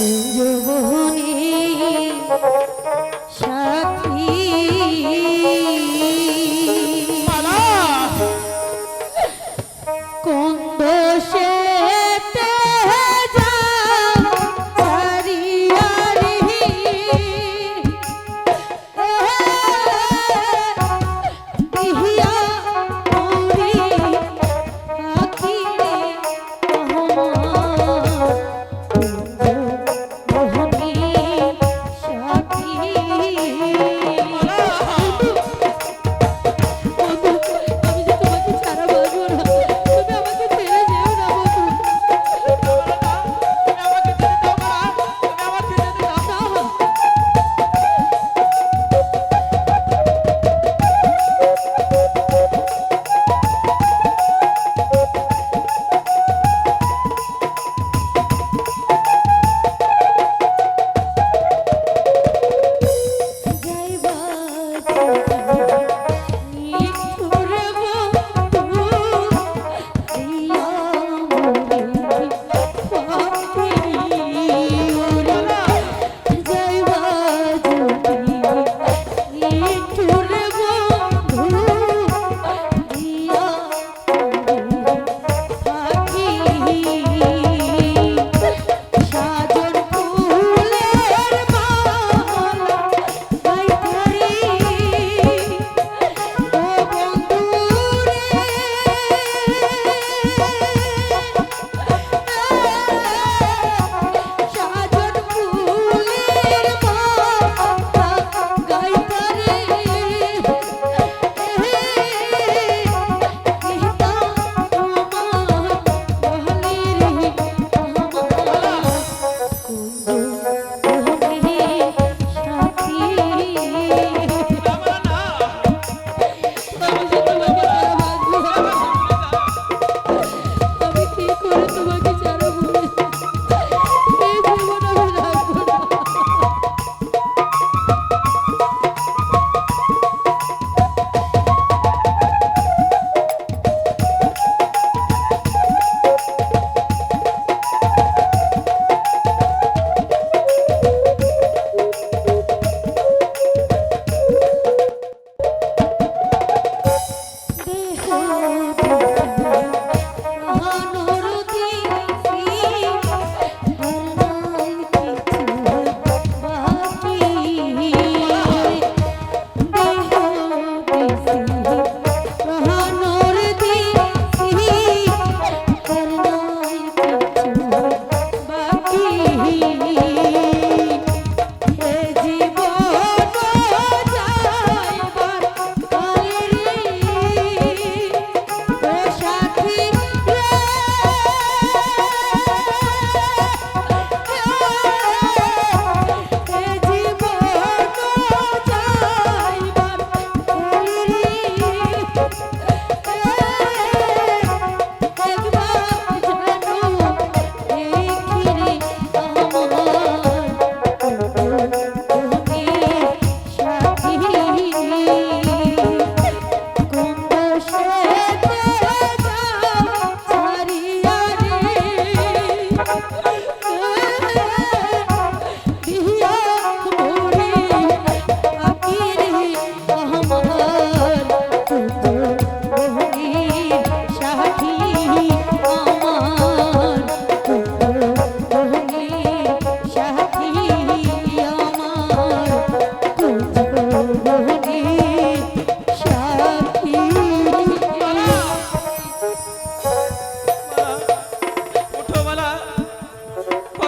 to you.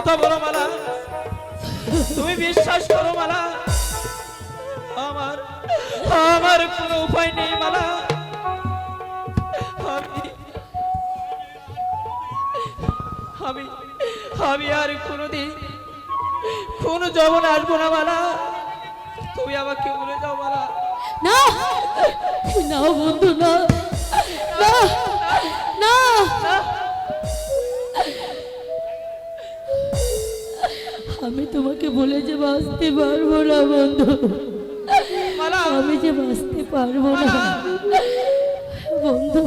কথা বলো মালা? তুমি বিশ্বাস করো মালা? আমার আমার কোনো উপায় নেই মালা। আমি আমি আমি আর কোনোদিন কোন যবন আসব না মালা। তুমি আমাকে বলে যাও মালা। না না বন্ধু না। না না। আমি তোমাকে বলে যে বাঁচতে পারব না বন্ধু। আমি যে বাঁচতে পারব না। বন্ধু